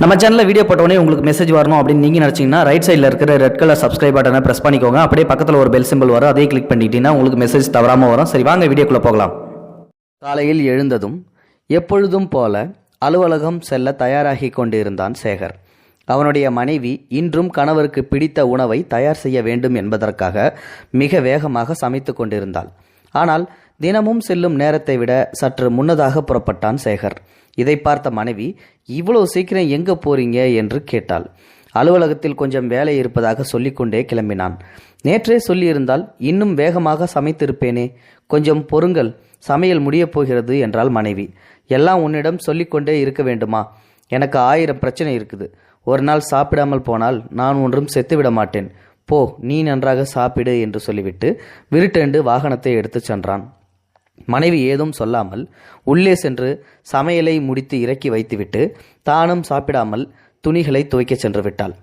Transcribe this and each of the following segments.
நம்ம சேனலில் வீடியோ போட்டோடனே உங்களுக்கு மெசேஜ் வரணும் அப்படின்னு நீங்கள் நினச்சிங்கன்னா ரைட் சைடில் இருக்கிற ரெட் கலர் சப்ஸ்கிரைப் பட்டனை ப்ரெஸ் பண்ணிக்கோங்க. அப்படியே பக்கத்தில் ஒரு பெல் சிம்பிள் வரும். அதே கிளிக் பண்ணிட்டீங்கன்னா உங்களுக்கு மெசேஜ் தவறாமல் வரும். சரி வாங்க வீடியோக்குள்ளே போகலாம். காலையில் எழுந்ததும் எப்பொழுதும் போல அலுவலகம் செல்ல தயாராகி கொண்டிருந்தான் சேகர். அவனுடைய மனைவி இன்றும் கணவருக்கு பிடித்த உணவை தயார் செய்ய வேண்டும் என்பதற்காக மிக வேகமாக சமைத்து கொண்டிருந்தாள். ஆனால் தினமும் செல்லும் நேரத்தை விட சற்று முன்னதாக புறப்பட்டான் சேகர். இதை பார்த்த மனைவி இவ்வளவு சீக்கிரம் எங்க போறீங்க? என்று கேட்டாள். அலுவலகத்தில் கொஞ்சம் வேலை இருப்பதாக சொல்லிக்கொண்டே கிளம்பினான். நேற்றே சொல்லியிருந்தால் இன்னும் வேகமாக சமைத்திருப்பேனே. கொஞ்சம் பொறுங்கள். சமையல் முடியப் போகிறது என்றாள் மனைவி. எல்லாம் உன்னிடம் சொல்லிக்கொண்டே இருக்க வேண்டுமா? எனக்கு ஆயிரம் பிரச்சனை இருக்குது. ஒரு நாள் சாப்பிடாமல் போனால் நான் ஒன்றும் செத்துவிட மாட்டேன். போ நீ நன்றாக சாப்பிடு என்று சொல்லிவிட்டு விருட்டெண்டு வாகனத்தை எடுத்துச் சென்றான். மனைவி ஏதும் சொல்லாமல் உள்ளே சென்று சமையலை முடித்து இறக்கி வைத்துவிட்டு தானும் சாப்பிடாமல் துணிகளை துவைக்கச் சென்று விட்டாள்.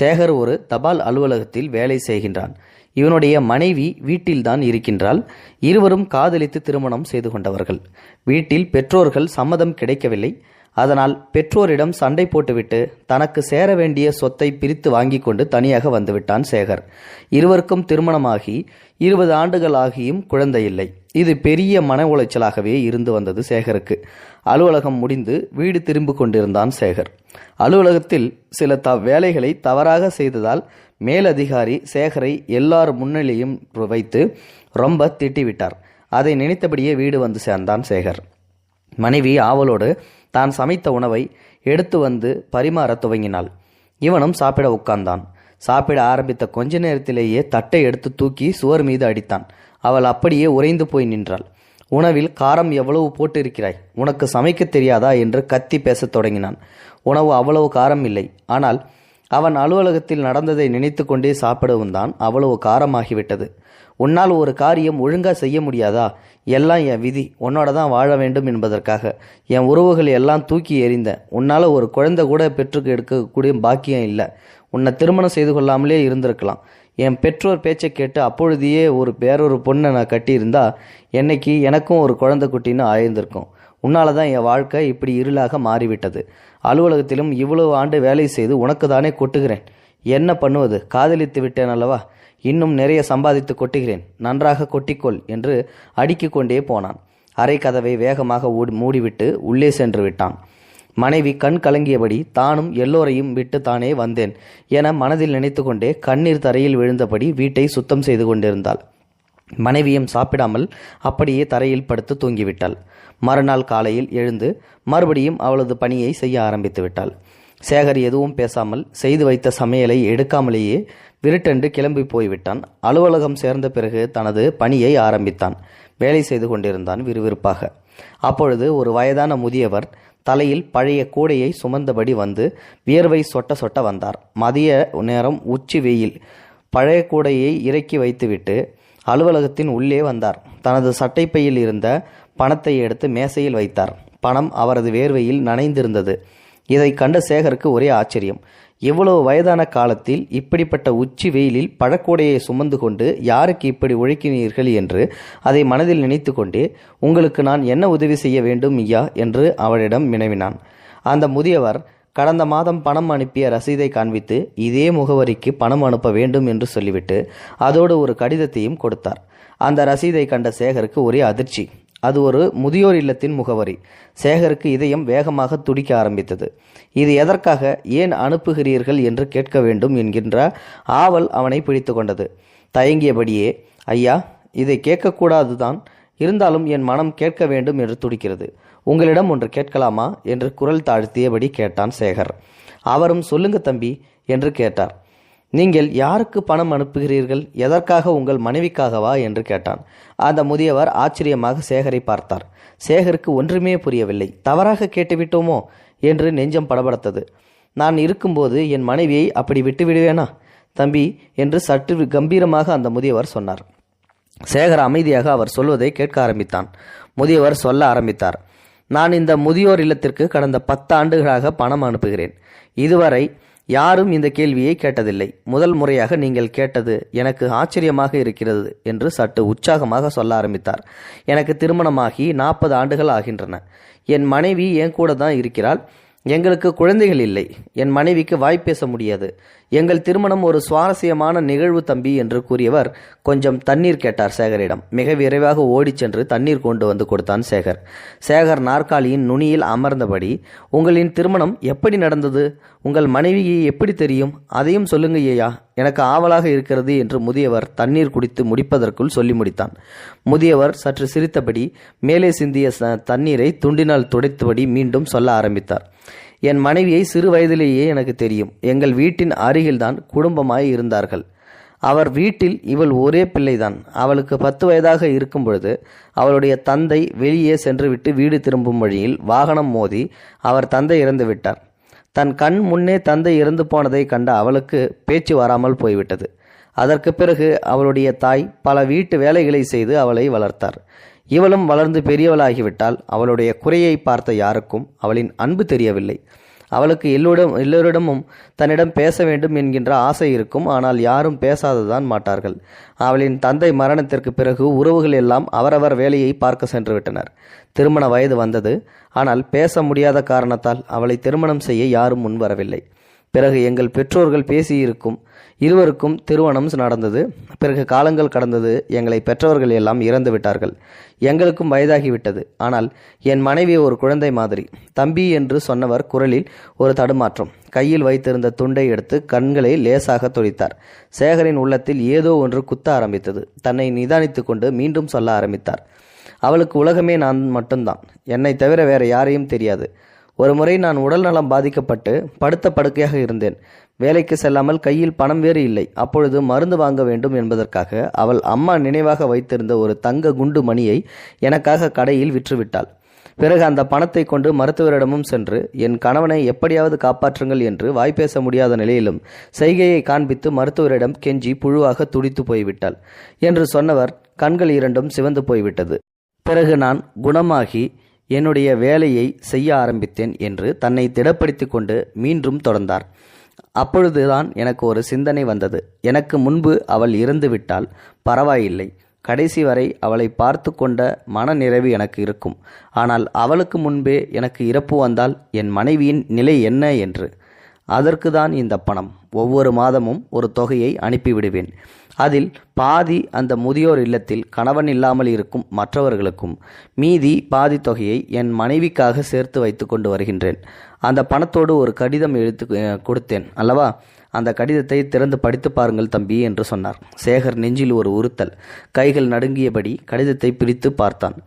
சேகர் ஒரு தபால் அலுவலகத்தில் வேலை செய்கின்றான். இவனுடைய மனைவி வீட்டில்தான் இருக்கின்றாள். இருவரும் காதலித்து திருமணம் செய்து கொண்டவர்கள். வீட்டில் பெற்றோர்கள் சம்மதம் கிடைக்கவில்லை. அதனால் பெற்றோரிடம் சண்டை போட்டுவிட்டு தனக்கு சேர வேண்டிய சொத்தை பிரித்து வாங்கி கொண்டு தனியாக வந்துவிட்டான் சேகர். இருவருக்கும் திருமணமாகி இருபது ஆண்டுகள் ஆகியும் குழந்தை இல்லை இது பெரிய மன உளைச்சலாகவே இருந்து வந்தது சேகருக்கு. அலுவலகம் முடிந்து வீடு திரும்பி கொண்டிருந்தான் சேகர். அலுவலகத்தில் சில த வேலைகளை தவறாக செய்ததால் மேலதிகாரி சேகரை எல்லார் முன்னிலையும் வைத்து ரொம்ப திட்டிவிட்டார். அதை நினைத்தபடியே வீடு வந்து சேர்ந்தான் சேகர். மனைவி ஆவலோடு தான் சமைத்த உணவை எடுத்து வந்து பரிமாறத் துவங்கினாள். இவனும் சாப்பிட உட்கார்ந்தான். சாப்பிட ஆரம்பித்த கொஞ்ச நேரத்திலேயே தட்டை எடுத்து தூக்கி சுவர் மீது அடித்தான். அவள் அப்படியே உறைந்து போய் நின்றாள். உணவில் காரம் எவ்வளவு போட்டு இருக்கிறாய் உனக்கு சமைக்க தெரியாதா? என்று கத்தி பேசத் தொடங்கினான். உணவு அவ்வளவு காரம் இல்லை. ஆனால் அவன் அலுவலகத்தில் நடந்ததை நினைத்து கொண்டே சாப்பிடவும் தான் அவ்வளவு காரமாகிவிட்டது. உன்னால் ஒரு காரியம் ஒழுங்கா செய்ய முடியாதா? எல்லாம் என் விதி. உன்னோட தான் வாழ வேண்டும் என்பதற்காக. என் உறவுகள் எல்லாம் தூக்கி எறிந்த. உன்னால் ஒரு குழந்தை கூட பெற்றுக்கு எடுக்கக்கூடிய பாக்கியம் இல்லை. உன்னை திருமணம் செய்து கொள்ளாமலே இருந்திருக்கலாம். என் பெற்றோர் பேச்சை கேட்டு அப்பொழுதையே ஒரு வேறொரு பொண்ணை நான் கட்டியிருந்தா என்னைக்கு எனக்கும் ஒரு குழந்தை குட்டின்னு ஆயிருந்திருக்கும். உன்னால தான் என் வாழ்க்கை இப்படி இருளாக மாறிவிட்டது. அலுவலகத்திலும் இவ்வளவு ஆண்டு வேலை செய்து உனக்கு தானே கொட்டுகிறேன். என்ன பண்ணுவது? காதலித்து விட்டேன் அல்லவா? இன்னும் நிறைய சம்பாதித்து கொட்டுகிறேன். நன்றாக கொட்டிக்கொள் என்று அடுக்கிக் கொண்டே போனான். அரை கதவை வேகமாக மூடிவிட்டு உள்ளே சென்று விட்டான். மனைவி கண் கலங்கியபடி தானும் எல்லோரையும் விட்டு தானே வந்தேன் என மனதில் நினைத்து கொண்டே கண்ணீர் தரையில் விழுந்தபடி வீட்டை சுத்தம் செய்து கொண்டிருந்தாள். மனைவியும் சாப்பிடாமல் அப்படியே தரையில் படுத்து தூங்கிவிட்டாள். மறுநாள் காலையில் எழுந்து மறுபடியும் அவளது பணியை செய்ய ஆரம்பித்து விட்டாள். சேகர் எதுவும் பேசாமல் செய்து வைத்த சமையலை எடுக்காமலேயே விருட்டென்று கிளம்பி போய்விட்டான். அலுவலகம் சேர்ந்த பிறகு தனது பணியை ஆரம்பித்தான். வேலை செய்து கொண்டிருந்தான் விறுவிறுப்பாக. அப்பொழுது ஒரு வயதான முதியவர் தலையில் பழைய கூடையை சுமந்தபடி வந்து வியர்வை சொட்ட சொட்ட வந்தார். மதிய நேரம் உச்சி வெயில். பழைய கூடையை இறக்கி வைத்துவிட்டு அலுவலகத்தின் உள்ளே வந்தார். தனது சட்டைப்பையில் இருந்த பணத்தை எடுத்து மேசையில் வைத்தார். பணம் அவரது வேர்வையில் நனைந்திருந்தது. இதை கண்ட சேகருக்கு ஒரே ஆச்சரியம். இவ்வளவு வயதான காலத்தில் இப்படிப்பட்ட உச்சி வெயிலில் பழக்கூடையை சுமந்து கொண்டு யாருக்கு இப்படி உழைக்கினீர்கள் என்று அதை மனதில் நினைத்து கொண்டே உங்களுக்கு நான் என்ன உதவி செய்ய வேண்டும் ஐயா? என்று அவளிடம் வினவினான். அந்த முதியவர் கடந்த மாதம் பணம் அனுப்பிய ரசீதை காண்பித்து இதே முகவரிக்கு பணம் அனுப்ப வேண்டும் என்று சொல்லிவிட்டு அதோடு ஒரு கடிதத்தையும் கொடுத்தார். அந்த ரசீதை கண்ட சேகருக்கு ஒரே அதிர்ச்சி. அது ஒரு முதியோர் இல்லத்தின் முகவரி. சேகருக்கு இதயம் வேகமாக துடிக்க ஆரம்பித்தது. இது எதற்காக ஏன் அனுப்புகிறீர்கள் என்று கேட்க வேண்டும் என்கின்ற ஆவல் அவனை பிடித்து கொண்டது. தயங்கியபடியே ஐயா இதை கேட்கக்கூடாதுதான். இருந்தாலும் என் மனம் கேட்க வேண்டும் என்று துடிக்கிறது. உங்களிடம் ஒன்று கேட்கலாமா? என்று குரல் தாழ்த்தியபடி கேட்டான் சேகர். அவரும் சொல்லுங்க தம்பி என்று கேட்டார். நீங்கள் யாருக்கு பணம் அனுப்புகிறீர்கள்? எதற்காக உங்கள் மனைவிக்காகவா? என்று கேட்டான். அந்த முதியவர் ஆச்சரியமாக சேகரை பார்த்தார். சேகருக்கு ஒன்றுமே புரியவில்லை. தவறாக கேட்டுவிட்டோமோ? என்று நெஞ்சம் படபடத்தது. நான் இருக்கும்போது என் மனைவியை அப்படி விட்டு விடுவேனா? தம்பி என்று சற்று கம்பீரமாக அந்த முதியவர் சொன்னார். சேகர் அமைதியாக அவர் சொல்வதை கேட்க ஆரம்பித்தான். முதியவர் சொல்ல ஆரம்பித்தார். நான் இந்த முதியோர் இல்லத்திற்கு கடந்த பத்து ஆண்டுகளாக பணம் அனுப்புகிறேன். இதுவரை யாரும் இந்த கேள்வியை கேட்டதில்லை. முதல் முறையாக நீங்கள் கேட்டது எனக்கு ஆச்சரியமாக இருக்கிறது என்று சற்று உற்சாகமாக சொல்ல ஆரம்பித்தார். எனக்கு திருமணமாகி நாற்பது ஆண்டுகள் ஆகின்றன. என் மனைவி என் கூட தான் இருக்கிறாள். எங்களுக்கு குழந்தைகள் இல்லை. என் மனைவிக்கு வாய் பேச முடியாது. எங்கள் திருமணம் ஒரு சுவாரஸ்யமான நிகழ்வு தம்பி என்று கூறியவர் கொஞ்சம் தண்ணீர் கேட்டார் சேகரிடம். மிக விரைவாக ஓடிச் சென்று தண்ணீர் கொண்டு வந்து கொடுத்தான் சேகர். சேகர் நாற்காலியின் நுனியில் அமர்ந்தபடி உங்களின் திருமணம் எப்படி நடந்தது? உங்கள் மனைவியை எப்படி தெரியும்? அதையும் சொல்லுங்க ஐயா. எனக்கு ஆவலாக இருக்கிறது என்று முதியவர் தண்ணீர் குடித்து முடிப்பதற்குள் சொல்லி முடித்தான். முதியவர் சற்று சிரித்தபடி மேலே சிந்திய ச- தண்ணீரை துண்டினால் துடைத்தபடி மீண்டும் சொல்ல ஆரம்பித்தார். என் மனைவியை சிறு வயதிலேயே எனக்கு தெரியும். எங்கள் வீட்டின் அருகில்தான் குடும்பமாய் இருந்தார்கள். அவர் வீட்டில் இவள் ஒரே பிள்ளைதான். அவளுக்கு பத்து வயதாக இருக்கும் பொழுது அவளுடைய தந்தை வெளியே சென்றுவிட்டு வீடு திரும்பும் வழியில் வாகனம் மோதி அவர் தந்தை இறந்து விட்டார். தன் கண் முன்னே தந்தை இறந்து போனதை கண்ட அவளுக்கு பேச்சு வராமல் போய்விட்டது. அதற்கு பிறகு அவளுடைய தாய் பல வீட்டு வேலைகளை செய்து அவளை வளர்த்தார். இவளும் வளர்ந்து பெரியவளாகிவிட்டால் அவளுடைய குறையை பார்த்த யாருக்கும் அவளின் அன்பு தெரியவில்லை. அவளுக்கு எல்லோரிடம் எல்லோரிடமும் தன்னிடம் பேச வேண்டும் என்கின்ற ஆசை இருக்கும். ஆனால் யாரும் பேசாததான் மாட்டார்கள். அவளின் தந்தை மரணத்திற்கு பிறகு உறவுகள் எல்லாம் அவரவர் வேலையை பார்க்க சென்று விட்டனர். திருமண வயது வந்தது. ஆனால் பேச முடியாத காரணத்தால் அவளை திருமணம் செய்ய யாரும் முன்வரவில்லை. பிறகு எங்கள் பெற்றோர்கள் பேசியிருக்கும் இருவருக்கும் திருமணம் நடந்தது. பிறகு காலங்கள் கடந்தது. எங்களை பெற்றவர்கள் எல்லாம் இறந்து விட்டார்கள். எங்களுக்கும் வயதாகிவிட்டது ஆனால் என் மனைவி ஒரு குழந்தை மாதிரி. தம்பி என்று சொன்னவர் குரலில் ஒரு தடுமாற்றம். கையில் வைத்திருந்த துண்டை எடுத்து கண்களை லேசாக துடித்தார். சேகரின் உள்ளத்தில் ஏதோ ஒன்று குத்த ஆரம்பித்தது. தன்னை நிதானித்து கொண்டு மீண்டும் சொல்ல ஆரம்பித்தார். அவளுக்கு உலகமே நான் மட்டும்தான். என்னை தவிர வேற யாரையும் தெரியாது. ஒரு முறை நான் உடல் நலம் பாதிக்கப்பட்டு படுத்த படுக்கையாக இருந்தேன். வேலைக்கு செல்லாமல் கையில் பணம் வேறு இல்லை. அப்பொழுது மருந்து வாங்க வேண்டும் என்பதற்காக அவள் அம்மா நினைவாக வைத்திருந்த ஒரு தங்க குண்டு மணியை எனக்காக கடையில் விற்றுவிட்டாள். பிறகு அந்த பணத்தை கொண்டு மருத்துவரிடமும் சென்று என் கணவனை எப்படியாவது காப்பாற்றுங்கள் என்று வாய்ப்பேச முடியாத நிலையிலும் செய்கையை காண்பித்து மருத்துவரிடம் கெஞ்சி புழுவாக துடித்து போய்விட்டாள் என்று சொன்னவர் கண்கள் இரண்டும் சிவந்து போய்விட்டது. பிறகு நான் குணமாகி என்னுடைய வேலையை செய்ய ஆரம்பித்தேன் என்று தன்னை திடப்படுத்தி கொண்டு மீண்டும் தொடர்ந்தார். அப்பொழுதுதான் எனக்கு ஒரு சிந்தனை வந்தது. எனக்கு முன்பு அவள் இறந்து விட்டால் பரவாயில்லை. கடைசி வரை அவளை பார்த்து கொண்ட மனநிறைவு எனக்கு இருக்கும். ஆனால் அவளுக்கு முன்பே எனக்கு இறப்பு வந்தால் என் மனைவியின் நிலை என்ன என்று. அதற்கு தான் இந்த பணம். ஒவ்வொரு மாதமும் ஒரு தொகையை அனுப்பிவிடுவேன். அதில் பாதி அந்த முதியோர் இல்லத்தில் கணவன் இல்லாமல் இருக்கும் மற்றவர்களுக்கும் மீதி பாதி தொகையை என் மனைவிக்காக சேர்த்து வைத்து கொண்டு வருகின்றேன். அந்த பணத்தோடு ஒரு கடிதம் எழுத்து கொடுத்தேன். அல்லவா? அந்த கடிதத்தை திறந்து படித்து பாருங்கள் தம்பி என்று சொன்னார். சேகர் நெஞ்சில் ஒரு உறுத்தல். கைகள் நடுங்கியபடி கடிதத்தை பிரித்து பார்த்தான்.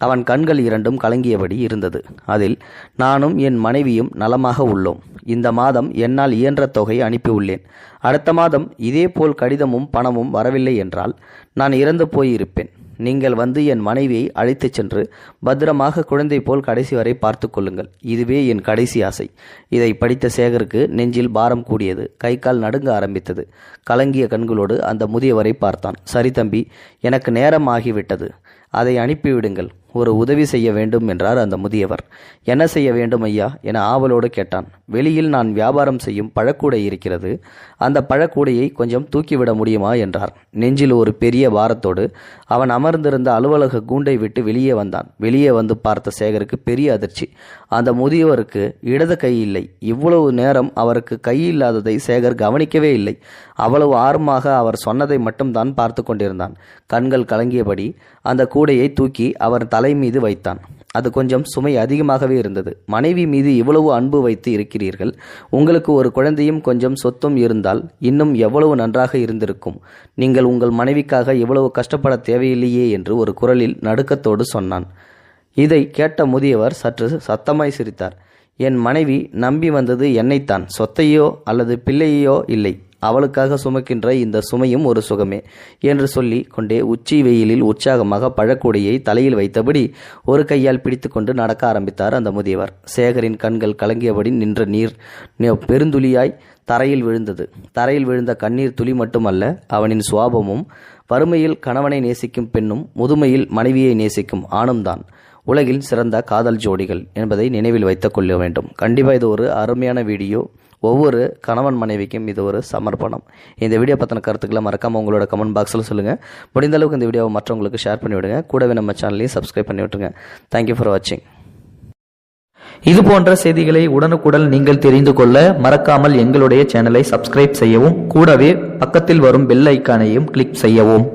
அவன் கண்கள் இரண்டும் கலங்கியபடி இருந்தது. அதில் நானும் என் மனைவியும் நலமாக உள்ளோம். இந்த மாதம் என்னால் இயன்ற தொகை அனுப்பியுள்ளேன். அடுத்த மாதம் இதேபோல் கடிதமும் பணமும் வரவில்லை என்றால் நான் இறந்து போயிருப்பேன். நீங்கள் வந்து என் மனைவியை அழைத்துச் சென்று பத்திரமாக குழந்தை போல் கடைசி வரை பார்த்து கொள்ளுங்கள். இதுவே என் கடைசி ஆசை. இதை படித்த சேகருக்கு நெஞ்சில் பாரம் கூடியது. கை கால் நடுங்க ஆரம்பித்தது. கலங்கிய கண்களோடு அந்த முதியவரை பார்த்தான். சரி தம்பி எனக்கு நேரம் ஆகிவிட்டது. அதை அனுப்பிவிடுங்கள். ஒரு உதவி செய்ய வேண்டும் என்றார் அந்த முதியவர். என்ன செய்ய வேண்டும் ஐயா? என ஆவலோடு கேட்டான். வெளியில் நான் வியாபாரம் செய்யும் பழக்கூடை இருக்கிறது. அந்த பழக்கூடையை கொஞ்சம் தூக்கிவிட முடியுமா? என்றார். நெஞ்சில் ஒரு பெரிய வாரத்தோடு அவன் அமர்ந்திருந்த அலுவலக கூண்டை விட்டு வெளியே வந்தான். வெளியே வந்து பார்த்த சேகருக்கு பெரிய அதிர்ச்சி. அந்த முதியவருக்கு இடது கை இல்லை. இவ்வளவு நேரம் அவருக்கு கை இல்லாததை சேகர் கவனிக்கவே இல்லை. அவ்வளவு ஆர்வமாக அவர் சொன்னதை மட்டும்தான் பார்த்து கொண்டிருந்தான். கண்கள் கலங்கியபடி அந்த கூடையை தூக்கி அவர் தலை மீது வைத்தான். அது கொஞ்சம் சுமை அதிகமாகவே இருந்தது. மனைவி மீது இவ்வளவு அன்பு வைத்து இருக்கிறீர்கள். உங்களுக்கு ஒரு குழந்தையும் கொஞ்சம் சொத்தும் இருந்தால் இன்னும் எவ்வளவு நன்றாக இருந்திருக்கும். நீங்கள் உங்கள் மனைவிக்காக இவ்வளவு கஷ்டப்பட தேவையில்லையே என்று ஒரு குரலில் நடுக்கத்தோடு சொன்னான். இதை கேட்ட முதியவர் சற்று சத்தமாய் சிரித்தார். என் மனைவி நம்பி வந்தது என்னைத்தான். சொத்தையோ அல்லது பிள்ளையோ இல்லை. அவளுக்காக சுமக்கின்ற இந்த சுமையும் ஒரு சுகமே என்று சொல்லி கொண்டே உச்சி வெயிலில் உற்சாகமாக பழக்கூடையை தலையில் வைத்தபடி ஒரு கையால் பிடித்துக்கொண்டு நடக்க ஆரம்பித்தார் அந்த முதியவர். சேகரின் கண்கள் கலங்கியபடி நின்ற நீர் பெருந்துளியாய் தரையில் விழுந்தது. தரையில் விழுந்த கண்ணீர் துளி மட்டுமல்ல அவனின் சுவாபமும் வறுமையில் கணவனை நேசிக்கும் பெண்ணும் முதுமையில் மனைவியை நேசிக்கும் ஆணும்தான். உலகில் சிறந்த காதல் ஜோடிகள் என்பதை நினைவில் வைத்துக் கொள்ள வேண்டும். கண்டிப்பாக இது ஒரு அருமையான வீடியோ. ஒவ்வொரு கணவன் மனைவிக்கும் இது ஒரு சமர்ப்பணம். இந்த வீடியோ பற்றின கருத்துக்களை மறக்காமல் உங்களோட கமெண்ட் பாக்ஸில் சொல்லுங்கள் முடிந்த அளவுக்கு இந்த வீடியோவை மற்றவங்களுக்கு ஷேர் பண்ணிவிடுங்க கூடவே நம்ம சேனலையும் சப்ஸ்கிரைப் பண்ணி விட்டுருங்க. தேங்க்யூ ஃபார் வாட்சிங் இது போன்ற செய்திகளை உடனுக்குடன் நீங்கள் தெரிந்து கொள்ள மறக்காமல் எங்களுடைய சேனலை சப்ஸ்கிரைப் செய்யவும் கூடவே பக்கத்தில் வரும் பெல் ஐக்கானையும் கிளிக் செய்யவும்.